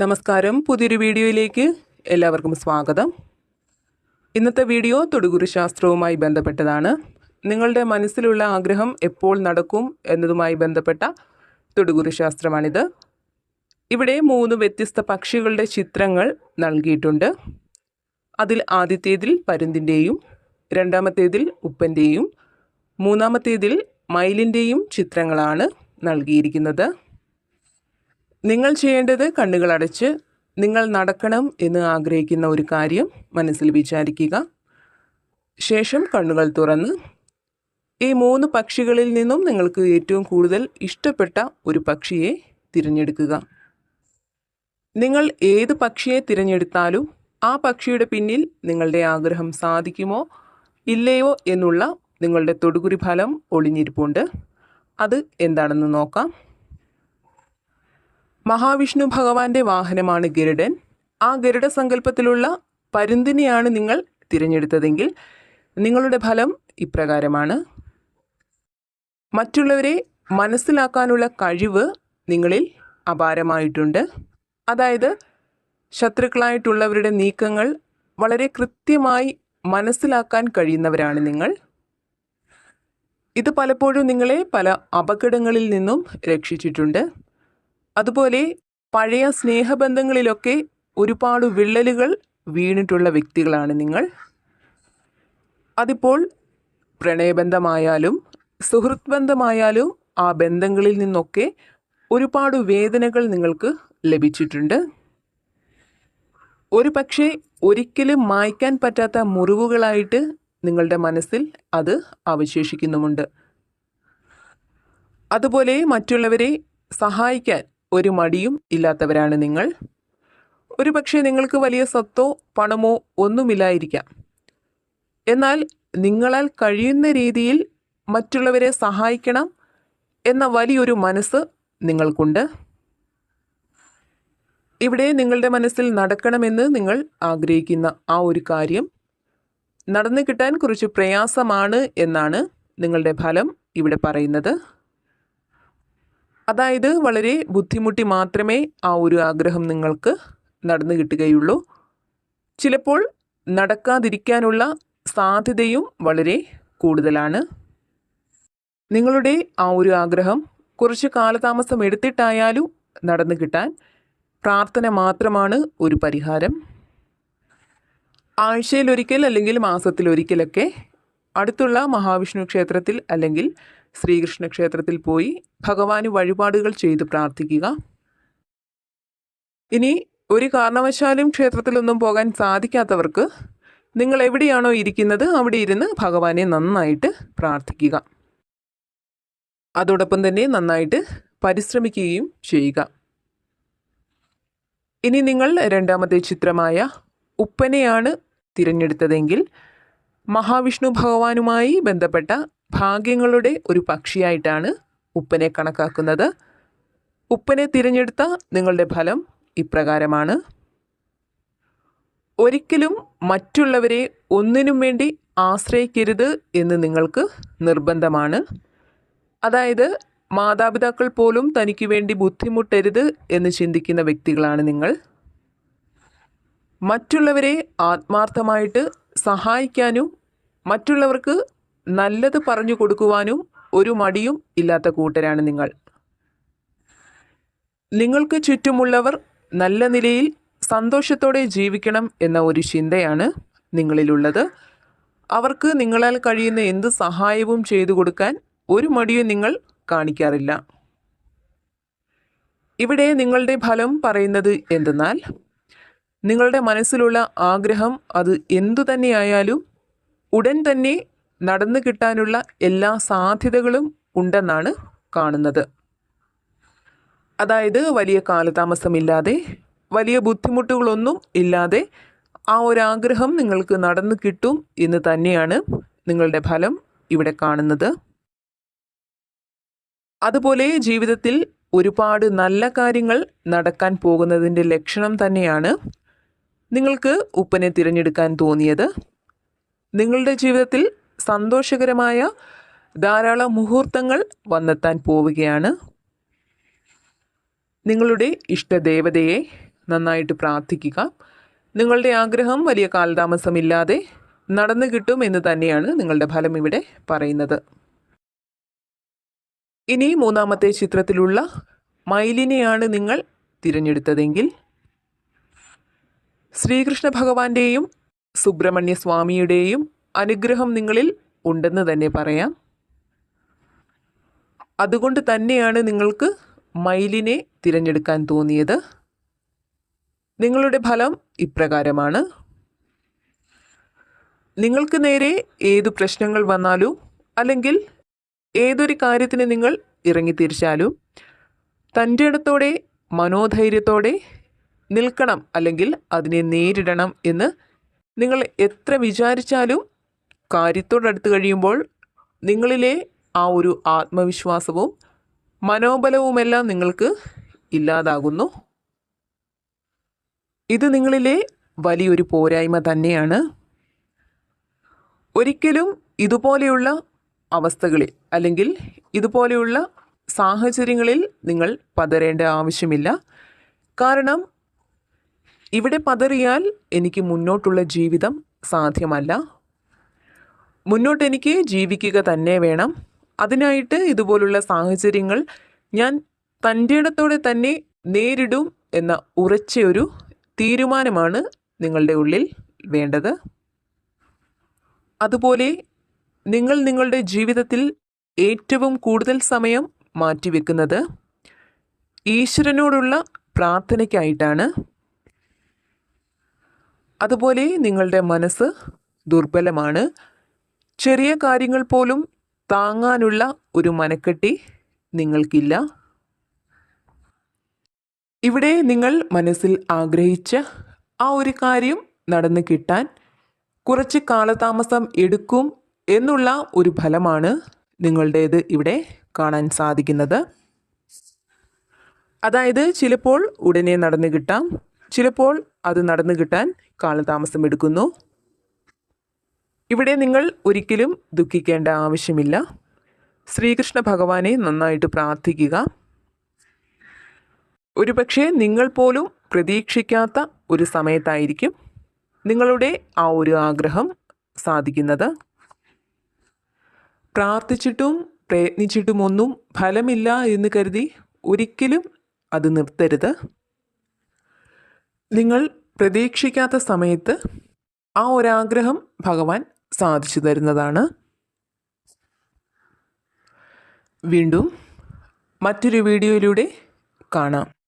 നമസ്കാരം. പുതിയൊരു വീഡിയോയിലേക്ക് എല്ലാവർക്കും സ്വാഗതം. ഇന്നത്തെ വീഡിയോ തൊടുകുരു ശാസ്ത്രവുമായി ബന്ധപ്പെട്ടതാണ്. നിങ്ങളുടെ മനസ്സിലുള്ള ആഗ്രഹം എപ്പോൾ നടക്കും എന്നതുമായി ബന്ധപ്പെട്ട തൊടുകുരു ശാസ്ത്രമാണിത്. ഇവിടെ മൂന്ന് വ്യത്യസ്ത പക്ഷികളുടെ ചിത്രങ്ങൾ നൽകിയിട്ടുണ്ട്. അതിൽ ആദ്യത്തേതിൽ പരുന്തിന്റെയും രണ്ടാമത്തേതിൽ ഉപ്പന്റെയും മൂന്നാമത്തേതിൽ മയിലിന്റെയും ചിത്രങ്ങളാണ് നൽകിയിരിക്കുന്നത്. നിങ്ങൾ ചെയ്യേണ്ടത് കണ്ണുകളടച്ച് നിങ്ങൾ നടക്കണം എന്ന് ആഗ്രഹിക്കുന്ന ഒരു കാര്യം മനസ്സിൽ വിചാരിക്കുക. ശേഷം കണ്ണുകൾ തുറന്ന് ഈ മൂന്ന് പക്ഷികളിൽ നിന്നും നിങ്ങൾക്ക് ഏറ്റവും കൂടുതൽ ഇഷ്ടപ്പെട്ട ഒരു പക്ഷിയെ തിരഞ്ഞെടുക്കുക. നിങ്ങൾ ഏത് പക്ഷിയെ തിരഞ്ഞെടുത്താലും ആ പക്ഷിയുടെ പിന്നിൽ നിങ്ങളുടെ ആഗ്രഹം സാധിക്കുമോ ഇല്ലയോ എന്നുള്ള നിങ്ങളുടെ തൊടുകുറി ഫലം ഒളിഞ്ഞിരിപ്പുണ്ട്. അത് എന്താണെന്ന് നോക്കാം. മഹാവിഷ്ണു ഭഗവാന്റെ വാഹനമാണ് ഗരുഡൻ. ആ ഗരുഡ സങ്കല്പത്തിലുള്ള പരുന്തിനെയാണ് നിങ്ങൾ തിരഞ്ഞെടുത്തതെങ്കിൽ നിങ്ങളുടെ ഫലം ഇപ്രകാരമാണ്. മറ്റുള്ളവരെ മനസ്സിലാക്കാനുള്ള കഴിവ് നിങ്ങളിൽ അപാരമായിട്ടുണ്ട്. അതായത് ശത്രുക്കളായിട്ടുള്ളവരുടെ നീക്കങ്ങൾ വളരെ കൃത്യമായി മനസ്സിലാക്കാൻ കഴിയുന്നവരാണ് നിങ്ങൾ. ഇത് പലപ്പോഴും നിങ്ങളെ പല അപകടങ്ങളിൽ നിന്നും രക്ഷിച്ചിട്ടുണ്ട്. അതുപോലെ പഴയ സ്നേഹബന്ധങ്ങളിലൊക്കെ ഒരുപാട് വിള്ളലുകൾ വീണിട്ടുള്ള വ്യക്തികളാണ് നിങ്ങൾ. അതിപ്പോൾ പ്രണയബന്ധമായാലും സുഹൃത്ത് ബന്ധമായാലും ആ ബന്ധങ്ങളിൽ നിന്നൊക്കെ ഒരുപാട് വേദനകൾ നിങ്ങൾക്ക് ലഭിച്ചിട്ടുണ്ട്. ഒരു പക്ഷേ ഒരിക്കലും മായ്ക്കാൻ പറ്റാത്ത മുറിവുകളായിട്ട് നിങ്ങളുടെ മനസ്സിൽ അത് അവശേഷിക്കുന്നുമുണ്ട്. അതുപോലെ മറ്റുള്ളവരെ സഹായിക്കാൻ ഒരു മടിയും ഇല്ലാത്തവരാണ് നിങ്ങൾ. ഒരു പക്ഷേ നിങ്ങൾക്ക് വലിയ സ്വത്തോ പണമോ ഒന്നുമില്ലായിരിക്കാം. എന്നാൽ നിങ്ങളാൽ കഴിയുന്ന രീതിയിൽ മറ്റുള്ളവരെ സഹായിക്കണം എന്ന വലിയൊരു മനസ്സ് നിങ്ങൾക്കുണ്ട്. ഇവിടെ നിങ്ങളുടെ മനസ്സിൽ നടക്കണമെന്ന് നിങ്ങൾ ആഗ്രഹിക്കുന്ന ആ ഒരു കാര്യം നടന്നു കിട്ടാൻ കുറച്ച് പ്രയാസമാണ് എന്നാണ് നിങ്ങളുടെ ഫലം ഇവിടെ പറയുന്നത്. അതായത് വളരെ ബുദ്ധിമുട്ടി മാത്രമേ ആ ഒരു ആഗ്രഹം നിങ്ങൾക്ക് നടന്നു കിട്ടുകയുള്ളൂ. ചിലപ്പോൾ നടക്കാതിരിക്കാനുള്ള സാധ്യതയും വളരെ കൂടുതലാണ്. നിങ്ങളുടെ ആ ഒരു ആഗ്രഹം കുറച്ച് കാലതാമസം എടുത്തിട്ടായാലും നടന്നു കിട്ടാൻ പ്രാർത്ഥന മാത്രമാണ് ഒരു പരിഹാരം. ആഴ്ചയിലൊരിക്കൽ അല്ലെങ്കിൽ മാസത്തിലൊരിക്കലൊക്കെ അടുത്തുള്ള മഹാവിഷ്ണു ക്ഷേത്രത്തിൽ അല്ലെങ്കിൽ ശ്രീകൃഷ്ണ ക്ഷേത്രത്തിൽ പോയി ഭഗവാന് വഴിപാടുകൾ ചെയ്ത് പ്രാർത്ഥിക്കുക. ഇനി ഒരു കാരണവശാലും ക്ഷേത്രത്തിലൊന്നും പോകാൻ സാധിക്കാത്തവർക്ക് നിങ്ങൾ എവിടെയാണോ ഇരിക്കുന്നത് അവിടെ ഇരുന്ന് ഭഗവാനെ നന്നായിട്ട് പ്രാർത്ഥിക്കുക. അതോടൊപ്പം തന്നെ നന്നായിട്ട് പരിശ്രമിക്കുകയും ചെയ്യുക. ഇനി നിങ്ങൾ രണ്ടാമത്തെ ചിത്രമായ ഉപ്പനെയാണ് തിരഞ്ഞെടുത്തതെങ്കിൽ മഹാവിഷ്ണു ഭഗവാനുമായി ബന്ധപ്പെട്ട ഭാഗ്യങ്ങളുടെ ഒരു പക്ഷിയായിട്ടാണ് ഉപ്പനെ കണക്കാക്കുന്നത്. ഉപ്പനെ തിരഞ്ഞെടുത്ത നിങ്ങളുടെ ഫലം ഇപ്രകാരമാണ്. ഒരിക്കലും മറ്റുള്ളവരെ ഒന്നിനും വേണ്ടി ആശ്രയിക്കരുത് എന്ന് നിങ്ങൾക്ക് നിർബന്ധമാണ്. അതായത് മാതാപിതാക്കൾ പോലും തനിക്ക് വേണ്ടി ബുദ്ധിമുട്ടരുത് എന്ന് ചിന്തിക്കുന്ന വ്യക്തികളാണ് നിങ്ങൾ. മറ്റുള്ളവരെ ആത്മാർത്ഥമായിട്ട് സഹായിക്കാനും മറ്റുള്ളവർക്ക് നല്ലത് പറഞ്ഞു കൊടുക്കുവാനും ഒരു മടിയും ഇല്ലാത്ത കൂട്ടരാണ് നിങ്ങൾ. നിങ്ങൾക്ക് ചുറ്റുമുള്ളവർ നല്ല നിലയിൽ സന്തോഷത്തോടെ ജീവിക്കണം എന്ന ഒരു ചിന്തയാണ് നിങ്ങളിലുള്ളത്. അവർക്ക് നിങ്ങളാൽ കഴിയുന്ന എന്ത് സഹായവും ചെയ്തു കൊടുക്കാൻ ഒരു മടിയും നിങ്ങൾ കാണിക്കാറില്ല. ഇവിടെ നിങ്ങളുടെ ഫലം പറയുന്നത് എന്തെന്നാൽ നിങ്ങളുടെ മനസ്സിലുള്ള ആഗ്രഹം അത് എന്തു തന്നെയായാലും ഉടൻ തന്നെ നടന്നു കിട്ടാനുള്ള എല്ലാ സാധ്യതകളും ഉണ്ടെന്നാണ് കാണുന്നത്. അതായത് വലിയ കാലതാമസമില്ലാതെ വലിയ ബുദ്ധിമുട്ടുകളൊന്നും ഇല്ലാതെ ആ ഒരാഗ്രഹം നിങ്ങൾക്ക് നടന്നു കിട്ടും എന്ന് തന്നെയാണ് നിങ്ങളുടെ ഫലം ഇവിടെ കാണുന്നത്. അതുപോലെ ജീവിതത്തിൽ ഒരുപാട് നല്ല കാര്യങ്ങൾ നടക്കാൻ പോകുന്നതിന്റെ ലക്ഷണം തന്നെയാണ് നിങ്ങൾക്ക് ഉപ്പനെ തിരഞ്ഞെടുക്കാൻ തോന്നിയത്? നിങ്ങളുടെ ജീവിതത്തിൽ സന്തോഷകരമായ ധാരാളം മുഹൂർത്തങ്ങൾ വന്നെത്താൻ പോവുകയാണ്. നിങ്ങളുടെ ഇഷ്ടദേവതയെ നന്നായിട്ട് പ്രാർത്ഥിക്കുക. നിങ്ങളുടെ ആഗ്രഹം വലിയ കാലതാമസമില്ലാതെ നടന്നു കിട്ടും എന്ന് തന്നെയാണ് നിങ്ങളുടെ ഫലം ഇവിടെ പറയുന്നത്. ഇനി മൂന്നാമത്തെ ചിത്രത്തിലുള്ള മയിലിനെയാണ് നിങ്ങൾ തിരഞ്ഞെടുത്തതെങ്കിൽ ശ്രീകൃഷ്ണ ഭഗവാന്റെയും സുബ്രഹ്മണ്യ സ്വാമിയുടെയും അനുഗ്രഹം നിങ്ങളിൽ ഉണ്ടെന്ന് തന്നെ പറയാം. അതുകൊണ്ട് തന്നെയാണ് നിങ്ങൾക്ക് മയിലിനെ തിരഞ്ഞെടുക്കാൻ തോന്നിയത്. നിങ്ങളുടെ ഫലം ഇപ്രകാരമാണ്. നിങ്ങൾക്ക് നേരെ ഏതു പ്രശ്നങ്ങൾ വന്നാലും അല്ലെങ്കിൽ ഏതൊരു കാര്യത്തിന് നിങ്ങൾ ഇറങ്ങിത്തിരിച്ചാലും തന്റെ ഇടത്തോടെ മനോധൈര്യത്തോടെ നിൽക്കണം അല്ലെങ്കിൽ അതിനെ നേരിടണം എന്ന് നിങ്ങൾ എത്ര വിചാരിച്ചാലും കാര്യത്തോടടുത്ത് കഴിയുമ്പോൾ നിങ്ങളിലെ ആ ഒരു ആത്മവിശ്വാസവും മനോബലവുമെല്ലാം നിങ്ങൾക്ക് ഇല്ലാതാകുന്നു. ഇത് നിങ്ങളിലെ വലിയൊരു പോരായ്മ തന്നെയാണ്. ഒരിക്കലും ഇതുപോലെയുള്ള അവസ്ഥകളിൽ അല്ലെങ്കിൽ ഇതുപോലെയുള്ള സാഹചര്യങ്ങളിൽ നിങ്ങൾ പതറേണ്ട ആവശ്യമില്ല. കാരണം ഇവിടെ പതറിയാൽ എനിക്ക് മുന്നോട്ടുള്ള ജീവിതം സാധ്യമല്ല. മുന്നോട്ട് എനിക്ക് ജീവിക്കുക തന്നെ വേണം. അതിനായിട്ട് ഇതുപോലുള്ള സാഹചര്യങ്ങൾ ഞാൻ തന്റെ ഇടത്തോടെ തന്നെ നേരിടും എന്ന ഉറച്ച ഒരു തീരുമാനമാണ് നിങ്ങളുടെ ഉള്ളിൽ വേണ്ടത്. അതുപോലെ നിങ്ങൾ നിങ്ങളുടെ ജീവിതത്തിൽ ഏറ്റവും കൂടുതൽ സമയം മാറ്റിവെക്കുന്നത് ഈശ്വരനോടുള്ള പ്രാർത്ഥനയ്ക്കായിട്ടാണ്. അതുപോലെ നിങ്ങളുടെ മനസ്സ് ദുർബലമാണ്. ചെറിയ കാര്യങ്ങൾ പോലും താങ്ങാനുള്ള ഒരു മനക്കെട്ടി നിങ്ങൾക്കില്ല. ഇവിടെ നിങ്ങൾ മനസ്സിൽ ആഗ്രഹിച്ച ആ ഒരു കാര്യം നടന്നു കിട്ടാൻ കുറച്ച് കാലതാമസം എടുക്കും എന്നുള്ള ഒരു ഫലമാണ് നിങ്ങളുടേത് ഇവിടെ കാണാൻ സാധിക്കുന്നത്. അതായത് ചിലപ്പോൾ ഉടനെ നടന്നു കിട്ടാം. ചിലപ്പോൾ അത് നടന്നു കിട്ടാൻ കാലതാമസം എടുക്കുന്നു. ഇവിടെ നിങ്ങൾ ഒരിക്കലും ദുഃഖിക്കേണ്ട ആവശ്യമില്ല. ശ്രീകൃഷ്ണ ഭഗവാനെ നന്നായിട്ട് പ്രാർത്ഥിക്കുക. ഒരുപക്ഷെ നിങ്ങൾ പോലും പ്രതീക്ഷിക്കാത്ത ഒരു സമയത്തായിരിക്കും നിങ്ങളുടെ ആ ഒരു ആഗ്രഹം സാധിക്കുന്നത്. പ്രാർത്ഥിച്ചിട്ടും പ്രയത്നിച്ചിട്ടും ഒന്നും ഫലമില്ല എന്ന് കരുതി ഒരിക്കലും അത് നിർത്തരുത്. നിങ്ങൾ പ്രതീക്ഷിക്കാത്ത സമയത്ത് ആ ഒരാഗ്രഹം ഭഗവാൻ സാധിച്ചു തരുന്നതാണ്. വീണ്ടും മറ്റൊരു വീഡിയോയിലൂടെ കാണാം.